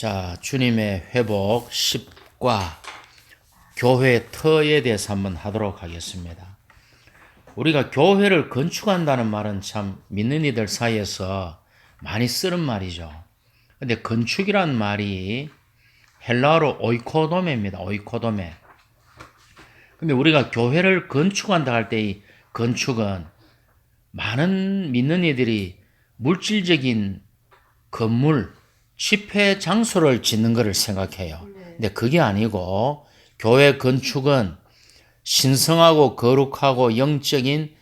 자, 주님의 회복 10과 교회 터에 대해서 한번 하도록 하겠습니다. 우리가 교회를 건축한다는 말은 참 믿는 이들 사이에서 많이 쓰는 말이죠. 근데 건축이란 말이 헬라어로 오이코도메입니다. 오이코도메. 근데 우리가 교회를 건축한다 할 때 이 건축은 많은 믿는 이들이 물질적인 건물, 집회 장소를 짓는 것을 생각해요. 근데 그게 아니고 교회 건축은 신성하고 거룩하고 영적인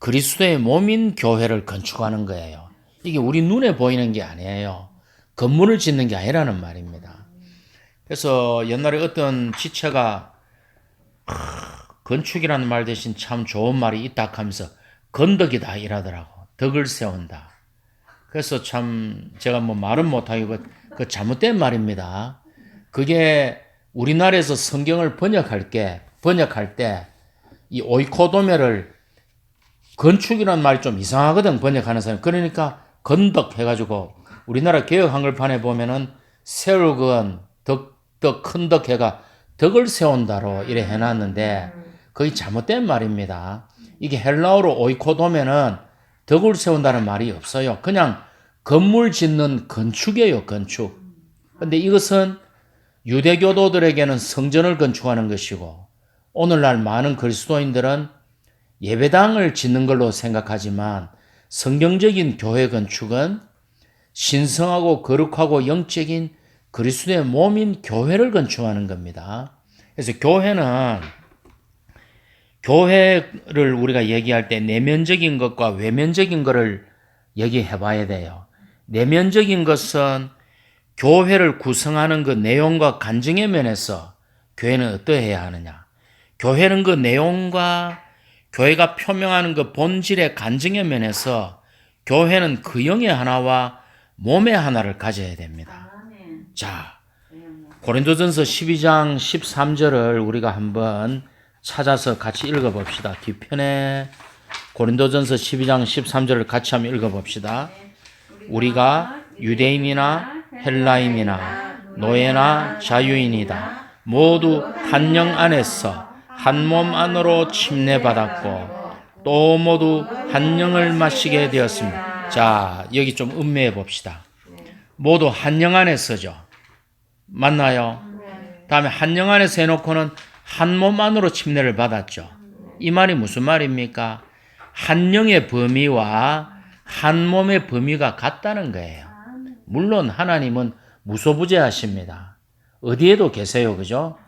그리스도의 몸인 교회를 건축하는 거예요. 이게 우리 눈에 보이는 게 아니에요. 건물을 짓는 게 아니라는 말입니다. 그래서 옛날에 어떤 지체가 건축이라는 말 대신 참 좋은 말이 있다 하면서 건덕이다 이라더라고. 덕을 세운다. 그래서 참 제가 뭐 말은 못하고 그, 그 잘못된 말입니다. 그게 우리나라에서 성경을 번역할 게 번역할 때 이 오이코도메를 건축이라는 말이 좀 이상하거든 번역하는 사람. 그러니까 건덕 해가지고 우리나라 개혁 한글판에 보면은 세울건 덕덕 큰덕 해가 덕을 세운다로 이래 해놨는데 거의 잘못된 말입니다. 이게 헬라어로 오이코도메는 덕을 세운다는 말이 없어요. 그냥 건물 짓는 건축이에요, 건축. 근데 이것은 유대교도들에게는 성전을 건축하는 것이고, 오늘날 많은 그리스도인들은 예배당을 짓는 걸로 생각하지만, 성경적인 교회 건축은 신성하고 거룩하고 영적인 그리스도의 몸인 교회를 건축하는 겁니다. 그래서 교회는 교회를 우리가 얘기할 때 내면적인 것과 외면적인 것을 얘기해 봐야 돼요. 내면적인 것은 교회를 구성하는 그 내용과 간증의 면에서 교회는 어떠해야 하느냐. 교회는 그 내용과 교회가 표명하는 그 본질의 간증의 면에서 교회는 그 영의 하나와 몸의 하나를 가져야 됩니다. 자, 고린도전서 12장 13절을 우리가 한번 찾아서 같이 읽어봅시다. 뒤편에 고린도전서 12장 13절을 같이 한번 읽어봅시다. 우리가 유대인이나 헬라인이나 노예나 자유인이다. 모두 한 영 안에서 한 몸 안으로 침례받았고 또 모두 한 영을 마시게 되었습니다. 자, 여기 좀 음매해 봅시다. 모두 한 영 안에서죠. 맞나요? 다음에 한 영 안에서 해놓고는 한몸 안으로 침례를 받았죠. 이 말이 무슨 말입니까? 한 영의 범위와 한 몸의 범위가 같다는 거예요. 물론 하나님은 무소부재하십니다. 어디에도 계세요. 그죠?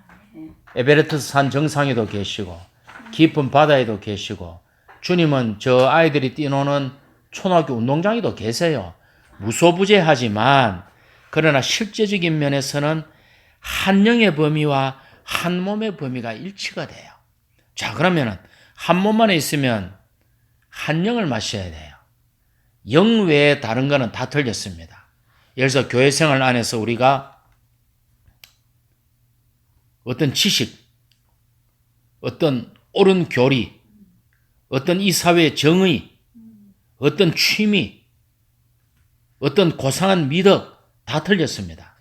에베레트 산 정상에도 계시고 깊은 바다에도 계시고 주님은 저 아이들이 뛰노는 초등학교 운동장에도 계세요. 무소부재하지만 그러나 실제적인 면에서는 한 영의 범위와 한 몸의 범위가 일치가 돼요. 자, 그러면은 한몸 안에 있으면 한 영을 마셔야 돼요. 영 외에 다른 거는 다 틀렸습니다. 예를 들어서 교회 생활 안에서 우리가 어떤 지식, 어떤 옳은 교리, 어떤 이 사회의 정의, 어떤 취미, 어떤 고상한 미덕 다 틀렸습니다.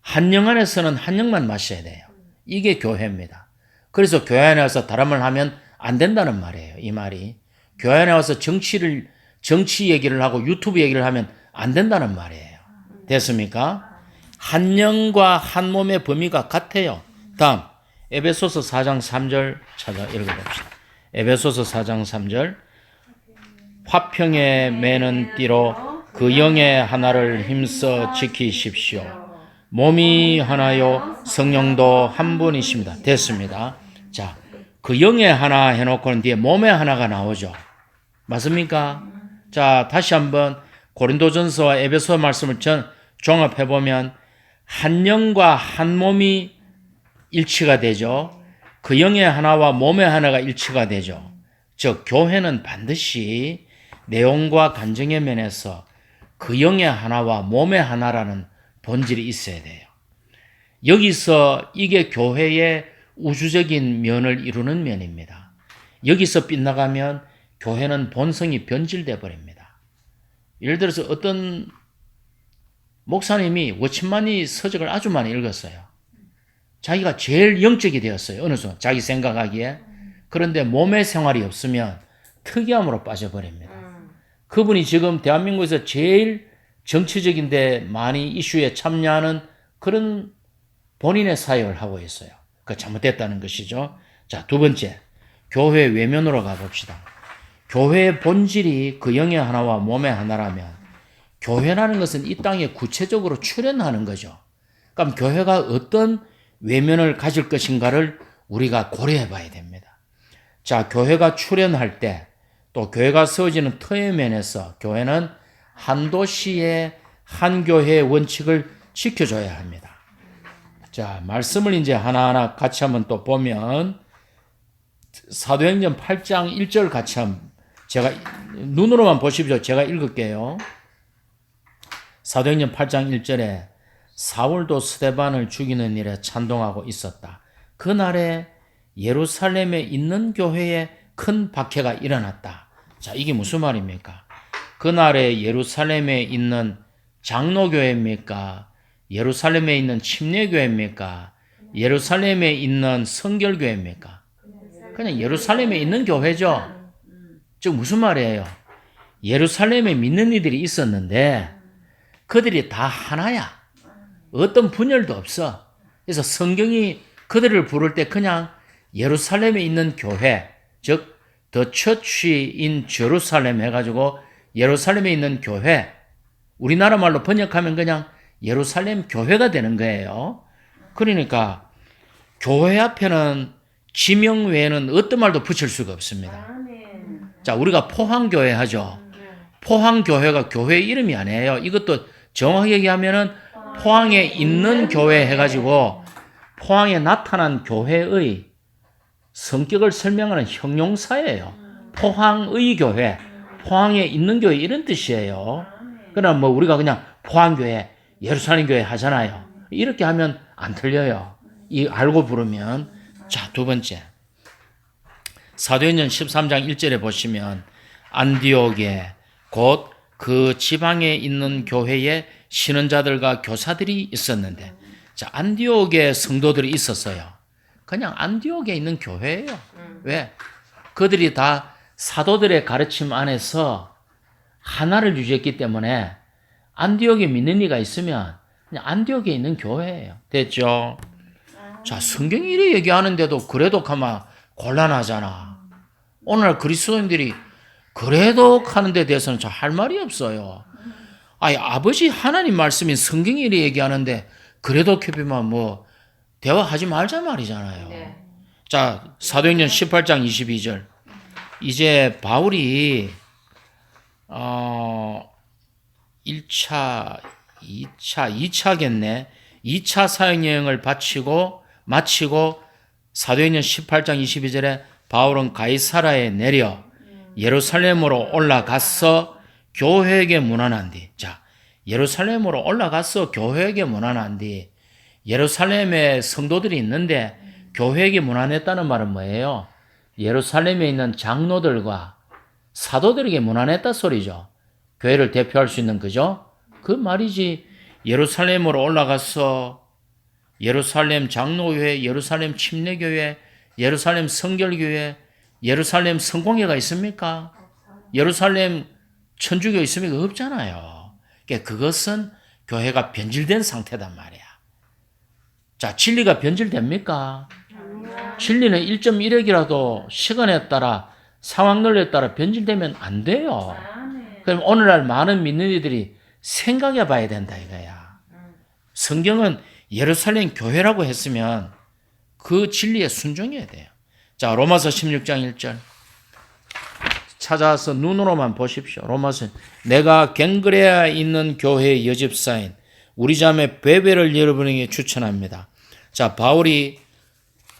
한영 안에서는 한 영만 마셔야 돼요. 이게 교회입니다. 그래서 교회 안에 와서 다름을 하면 안 된다는 말이에요. 이 말이. 교회 안에 와서 정치를, 정치 얘기를 하고 유튜브 얘기를 하면 안 된다는 말이에요. 됐습니까? 한 영과 한 몸의 범위가 같아요. 다음, 에베소서 4장 3절 찾아 읽어봅시다. 에베소서 4장 3절. 화평에 매는 띠로 그 영의 하나를 힘써 지키십시오. 몸이 하나요, 성령도 한 분이십니다. 됐습니다. 자, 그 영의 하나 해놓고는 뒤에 몸의 하나가 나오죠. 맞습니까? 자, 다시 한번 고린도전서와 에베소 말씀을 전 종합해 보면 한 영과 한 몸이 일치가 되죠. 그 영의 하나와 몸의 하나가 일치가 되죠. 즉 교회는 반드시 내용과 간증의 면에서 그 영의 하나와 몸의 하나라는 본질이 있어야 돼요. 여기서 이게 교회의 우주적인 면을 이루는 면입니다. 여기서 빗나가면 교회는 본성이 변질돼 버립니다. 예를 들어서 어떤 목사님이 워치만이 서적을 아주 많이 읽었어요. 자기가 제일 영적이 되었어요. 어느 순간 자기 생각하기에. 그런데 몸의 생활이 없으면 특이함으로 빠져버립니다. 그분이 지금 대한민국에서 제일 정치적인데 많이 이슈에 참여하는 그런 본인의 사역을 하고 있어요. 그 잘못됐다는 것이죠. 자, 두 번째. 교회 외면으로 가봅시다. 교회의 본질이 그 영의 하나와 몸의 하나라면 교회라는 것은 이 땅에 구체적으로 출현하는 거죠. 그럼 교회가 어떤 외면을 가질 것인가를 우리가 고려해 봐야 됩니다. 자, 교회가 출현할 때 또 교회가 세워지는 터의 면에서 교회는 한 도시의 한 교회의 원칙을 지켜줘야 합니다. 자, 말씀을 이제 하나하나 같이 한번 또 보면 사도행전 8장 1절 같이 한번 제가 눈으로만 보십시오. 제가 읽을게요. 사도행전 8장 1절에 사울도 스데반을 죽이는 일에 찬동하고 있었다. 그날에 예루살렘에 있는 교회에 큰 박해가 일어났다. 자, 이게 무슨 말입니까? 그날에 예루살렘에 있는 장로교회입니까? 예루살렘에 있는 침례교회입니까? 예루살렘에 있는 성결교회입니까? 그냥 예루살렘에 있는 교회죠. 즉 무슨 말이에요? 예루살렘에 믿는 이들이 있었는데 그들이 다 하나야. 어떤 분열도 없어. 그래서 성경이 그들을 부를 때 그냥 예루살렘에 있는 교회, 즉 The Church in Jerusalem 해가지고 예루살렘에 있는 교회, 우리나라 말로 번역하면 그냥 예루살렘 교회가 되는 거예요. 그러니까 교회 앞에는 지명 외에는 어떤 말도 붙일 수가 없습니다. 자, 우리가 포항교회 하죠. 포항교회가 교회 이름이 아니에요. 이것도 정확하게 얘기하면은 포항에 있는 교회 해가지고 포항에 나타난 교회의 성격을 설명하는 형용사예요. 포항의 교회, 포항에 있는 교회 이런 뜻이에요. 그러나 뭐 우리가 그냥 포항교회, 예루살렘 교회 하잖아요. 이렇게 하면 안 틀려요. 이 알고 부르면 자, 두 번째. 사도행전 13장 1절에 보시면 안디옥에 곧 그 지방에 있는 교회에 신원자들과 교사들이 있었는데 자, 안디옥에 성도들이 있었어요. 그냥 안디옥에 있는 교회예요. 왜? 그들이 다 사도들의 가르침 안에서 하나를 유지했기 때문에 안디옥에 믿는 이가 있으면 그냥 안디옥에 있는 교회예요. 됐죠? 자, 성경이 이래 얘기하는데도 그래도 가만 곤란하잖아. 오늘 그리스도인들이 그래도 하는 데 대해서는 저할 말이 없어요. 아니, 아버지 하나님 말씀인 성경이 이래 얘기하는데 그래도 캐비만 뭐 대화하지 말자 말이잖아요. 네. 자, 사도행전 18장 22절. 이제 바울이 어 1차, 2차, 2차겠네. 2차 사역 여행을 바치고 마치고 사도행전 18장 22절에 바울은 가이사라에 내려 예루살렘으로 올라가서 교회에게 문안한 뒤. 자, 예루살렘으로 올라가서 교회에게 문안한 뒤. 예루살렘에 성도들이 있는데 교회에게 문안했다는 말은 뭐예요? 예루살렘에 있는 장로들과 사도들에게 문안했다 소리죠. 교회를 대표할 수 있는 그죠? 그 말이지. 예루살렘으로 올라가서 예루살렘 장로교회, 예루살렘 침례교회, 예루살렘 성결교회, 예루살렘 성공회가 있습니까? 예루살렘 천주교 있습니까? 없잖아요. 그러니까 그것은 교회가 변질된 상태단 말이야. 자, 진리가 변질됩니까? 진리는 1.1핵이라도 시간에 따라 상황론에 따라 변질되면 안 돼요. 그럼 오늘날 많은 믿는 이들이 생각해 봐야 된다 이거야. 성경은 예루살렘 교회라고 했으면 그 진리에 순종해야 돼요. 자, 로마서 16장 1절. 찾아서 눈으로만 보십시오. 로마서 내가 갱그레아에 있는 교회의 여집사인 우리 자매 베베를 여러분에게 추천합니다. 자, 바울이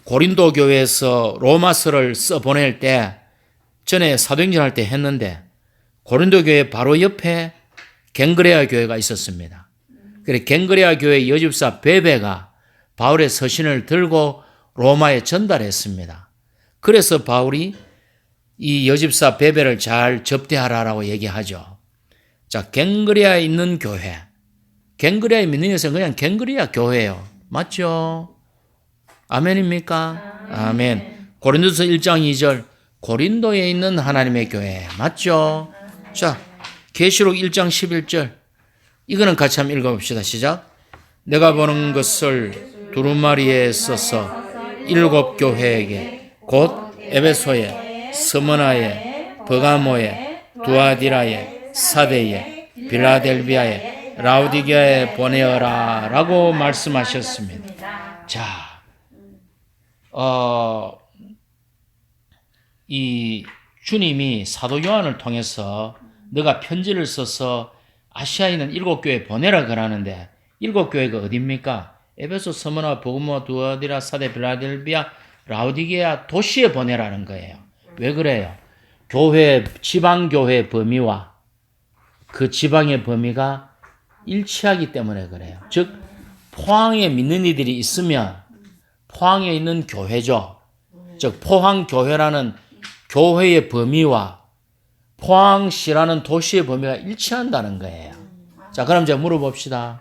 고린도 교회에서 로마서를 써 보낼 때 전에 사도행전 할 때 했는데 고린도 교회 바로 옆에 갱그레아 교회가 있었습니다. 그래 갱그레아 교회 여집사 베베가 바울의 서신을 들고 로마에 전달했습니다. 그래서 바울이 이 여집사 베베를 잘 접대하라라고 얘기하죠. 자, 갱그레아에 있는 교회. 갱그리아에 믿는 것은 그냥 갱그리아 교회예요. 맞죠? 아멘입니까? 아멘. 고린도서 1장 2절 고린도에 있는 하나님의 교회 맞죠? 자, 계시록 1장 11절 이거는 같이 한번 읽어봅시다. 시작. 내가 보는 것을 두루마리에 써서 일곱 교회에게 곧 에베소에 스머나에 버가모에 두아디라에 사데에 빌라델비아에 라우디게아에 보내어라 라고 말씀하셨습니다. 자, 어, 이 주님이 사도 요한을 통해서 너가 편지를 써서 아시아에 있는 일곱 교회 보내라 그러는데 일곱 교회가 어딥니까? 에베소, 서머나, 보그모, 두어디라, 사데, 빌라델비아, 라우디게아 도시에 보내라는 거예요. 왜 그래요? 교회 지방 교회 범위와 그 지방의 범위가 일치하기 때문에 그래요. 즉 포항에 믿는 이들이 있으면 포항에 있는 교회죠. 즉 포항 교회라는 교회의 범위와 포항시라는 도시의 범위가 일치한다는 거예요. 자, 그럼 제가 물어봅시다.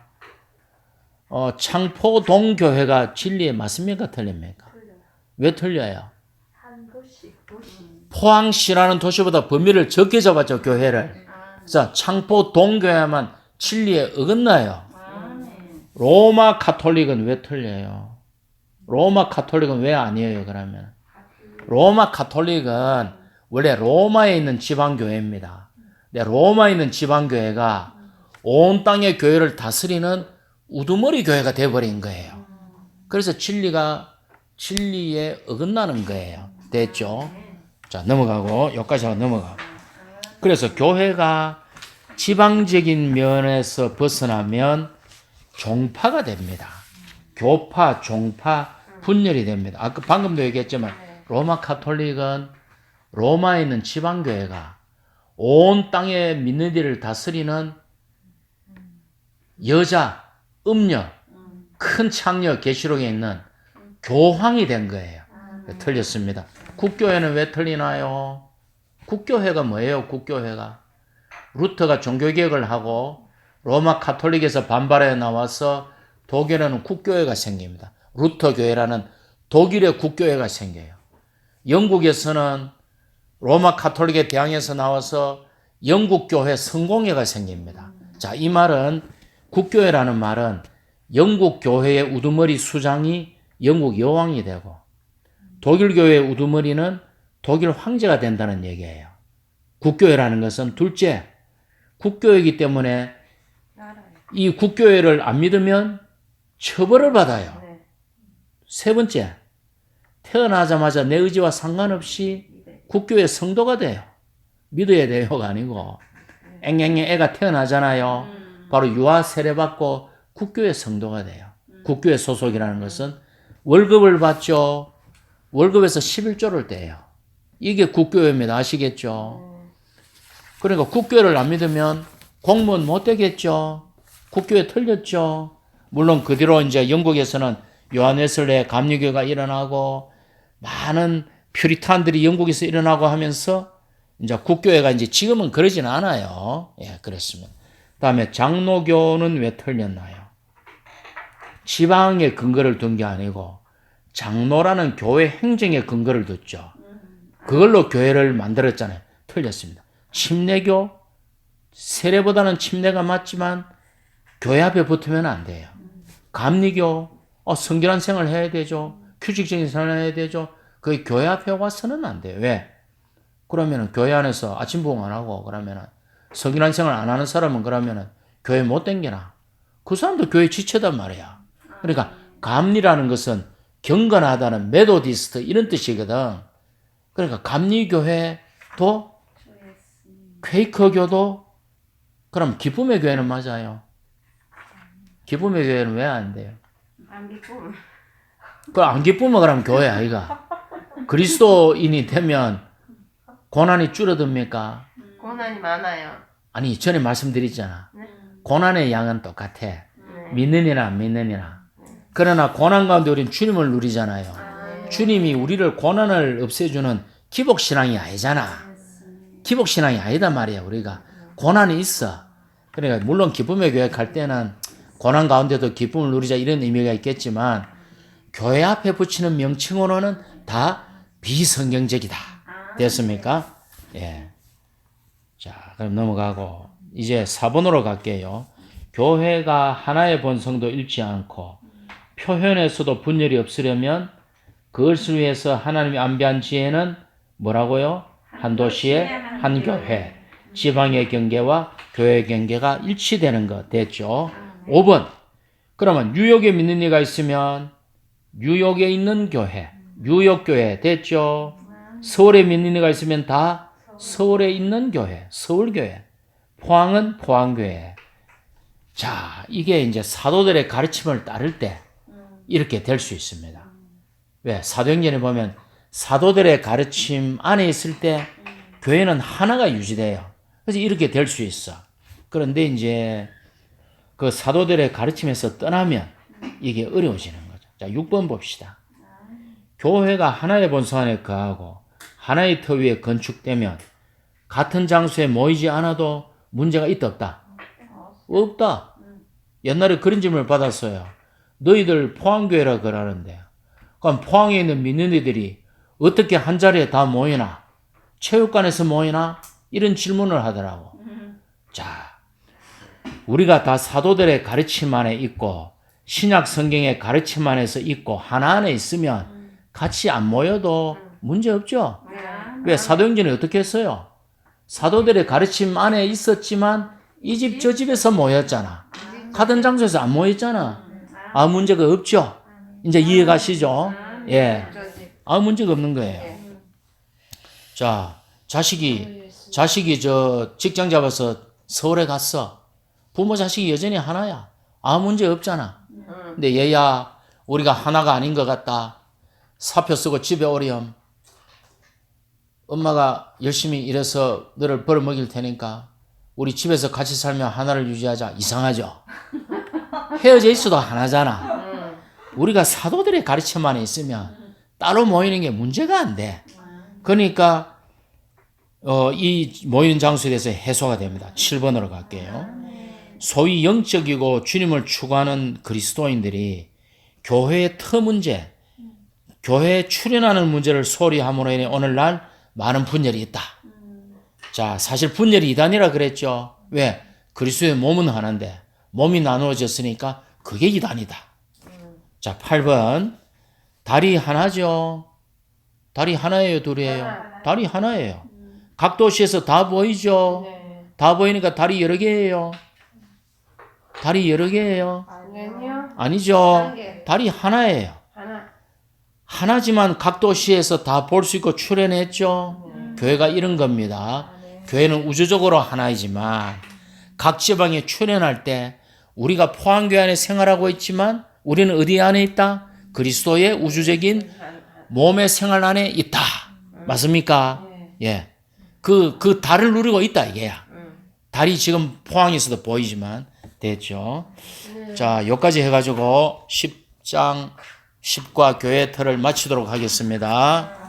어, 창포동 교회가 진리에 맞습니까? 틀립니까? 왜 틀려요? 포항시라는 도시보다 범위를 적게 잡았죠, 교회를. 자, 창포동 교회만 진리에 어긋나요. 로마 카톨릭은 왜 틀려요? 로마 카톨릭은 왜 아니에요, 그러면? 로마 카톨릭은 원래 로마에 있는 지방교회입니다. 근데 로마에 있는 지방교회가 온 땅의 교회를 다스리는 우두머리 교회가 돼버린 거예요. 그래서 진리가 진리에 어긋나는 거예요. 됐죠? 자, 넘어가고, 여기까지 하고 넘어가고. 그래서 교회가 지방적인 면에서 벗어나면 종파가 됩니다. 교파, 종파, 분열이 됩니다. 아까 방금도 얘기했지만 로마 카톨릭은 로마에 있는 지방교회가 온 땅의 믿는 이들을 다스리는 여자, 음녀, 큰 창녀 계시록에 있는 교황이 된 거예요. 틀렸습니다. 국교회는 왜 틀리나요? 국교회가 뭐예요? 국교회가 루터가 종교개혁을 하고 로마 카톨릭에서 반발해 나와서 독일에는 국교회가 생깁니다. 루터 교회라는 독일의 국교회가 생겨요. 영국에서는 로마 카톨릭에 대항해서 나와서 영국 교회 성공회가 생깁니다. 자, 이 말은 국교회라는 말은 영국 교회의 우두머리 수장이 영국 여왕이 되고 독일 교회의 우두머리는 독일 황제가 된다는 얘기예요. 국교회라는 것은 둘째, 국교회이기 때문에 이 국교회를 안 믿으면 처벌을 받아요. 세 번째, 태어나자마자 내 의지와 상관없이 국교의 성도가 돼요. 믿어야 돼요가 아니고 앵앵앵 애가 태어나잖아요. 바로 유아 세례 받고 국교의 성도가 돼요. 국교의 소속이라는 것은 월급을 받죠. 월급에서 11조를 떼요. 이게 국교회입니다. 아시겠죠? 그러니까 국교회를 안 믿으면 공무원 못 되겠죠. 국교회 틀렸죠. 물론 그 뒤로 이제 영국에서는 요한 웨슬레의 감리교가 일어나고 많은 퓨리탄들이 영국에서 일어나고 하면서 이제 국교회가 이제 지금은 그러진 않아요. 예, 그렇습니다. 다음에 장로교는 왜 틀렸나요? 지방에 근거를 둔 게 아니고 장로라는 교회 행정에 근거를 뒀죠. 그걸로 교회를 만들었잖아요. 틀렸습니다. 침례교 세례보다는 침례가 맞지만 교회 앞에 붙으면 안 돼요. 감리교 어, 성결한 생활 해야 되죠. 규칙적인 생활 해야 되죠. 그 교회 앞에 와서는 안 돼요. 왜? 그러면은 교회 안에서 아침 부흥 안 하고 그러면은 성결한 생활 안 하는 사람은 그러면은 교회 못 댕기나? 그 사람도 교회 지체단 말이야. 그러니까 감리라는 것은 경건하다는 메도디스트 이런 뜻이거든. 그러니까 감리교회도 퀘이커교도 그럼 기쁨의 교회는 맞아요. 기쁨의 교회는 왜 안 돼요? 안 기쁨. 그안 기쁘면 그럼 교회 아이가. 그리스도인이 되면 고난이 줄어듭니까? 고난이 많아요. 아니 전에 말씀드렸잖아. 네. 고난의 양은 똑같아. 네. 믿느니나 안 믿느니나. 그러나 고난 가운데 우리는 주님을 누리잖아요. 아, 주님이 우리를 고난을 없애주는 기복신앙이 아니잖아. 기복신앙이 아니다 말이야, 우리가. 고난이 있어. 그러니까, 물론 기쁨의 교회 갈 때는 고난 가운데도 기쁨을 누리자 이런 의미가 있겠지만 교회 앞에 붙이는 명칭으로는 다 비성경적이다. 됐습니까? 예. 자, 그럼 넘어가고 이제 4번으로 갈게요. 교회가 하나의 본성도 잃지 않고 표현에서도 분열이 없으려면 그것을 위해서 하나님이 안배한 지혜는 뭐라고요? 한 도시의 한 교회, 지방의 경계와 교회 경계가 일치되는 것 됐죠? 5번. 그러면 뉴욕에 믿는 이가 있으면 뉴욕에 있는 교회, 뉴욕 교회 됐죠? 서울에 믿는 이가 있으면 다 서울에 있는 교회, 서울 교회. 포항은 포항 교회. 자, 이게 이제 사도들의 가르침을 따를 때 이렇게 될 수 있습니다. 왜? 사도행전에 보면 사도들의 가르침 안에 있을 때 교회는 하나가 유지돼요. 그래서 이렇게 될 수 있어. 그런데 이제 그 사도들의 가르침에서 떠나면 이게 어려워지는 거죠. 자, 6번 봅시다. 교회가 하나의 본성 안에 거하고 하나의 터 위에 건축되면 같은 장소에 모이지 않아도 문제가 있다 없다? 없다. 옛날에 그런 질문을 받았어요. 너희들 포항교회라 그러는데 그럼 포항에 있는 믿는 이들이 어떻게 한 자리에 다 모이나? 체육관에서 모이나? 이런 질문을 하더라고. 자, 우리가 다 사도들의 가르침 안에 있고 신약 성경의 가르침 안에서 있고 하나 안에 있으면 같이 안 모여도 문제 없죠. 왜 사도행전이 어떻게 했어요? 사도들의 가르침 안에 있었지만 이 집 저 집에서 모였잖아. 같은 장소에서 안 모였잖아. 아무 문제가 없죠. 이제 이해가시죠? 예. 아무 문제가 없는 거예요. 자, 자식이 자식이 저 직장 잡아서 서울에 갔어. 부모 자식이 여전히 하나야. 아무 문제 없잖아. 근데 얘야 우리가 하나가 아닌 것 같다. 사표 쓰고 집에 오렴. 엄마가 열심히 일해서 너를 벌어먹일 테니까 우리 집에서 같이 살면 하나를 유지하자. 이상하죠? 헤어져 있어도 하나잖아. 우리가 사도들의 가르침 안에 있으면 따로 모이는 게 문제가 안 돼. 그러니까 어, 이 모이는 장소에 대해서 해소가 됩니다. 7번으로 갈게요. 소위 영적이고 주님을 추구하는 그리스도인들이 교회의 터 문제, 교회에 출연하는 문제를 소리 함으로 인해 오늘날 많은 분열이 있다. 자, 사실 분열이 이단이라 그랬죠. 왜? 그리스도의 몸은 하나인데 몸이 나누어졌으니까 그게 이단이다. 자, 8번. 다리 하나죠. 다리 하나예요, 둘이에요? 다리 하나예요. 각 도시에서 다 보이죠. 다 보이니까 다리 여러 개예요. 다리 여러 개예요. 아니요. 아니죠. 다리 하나예요. 하나. 하나지만 각 도시에서 다 볼 수 있고 출연했죠. 교회가 이런 겁니다. 교회는 우주적으로 하나이지만 각 지방에 출연할 때 우리가 포항교회 안에 생활하고 있지만 우리는 어디 안에 있다? 그리스도의 우주적인 몸의 생활 안에 있다. 맞습니까? 예. 그, 그 달을 누리고 있다, 이게야. 달이 지금 포항에서도 보이지만, 됐죠. 자, 여기까지 해가지고 10장 10과 교회 틀을 마치도록 하겠습니다.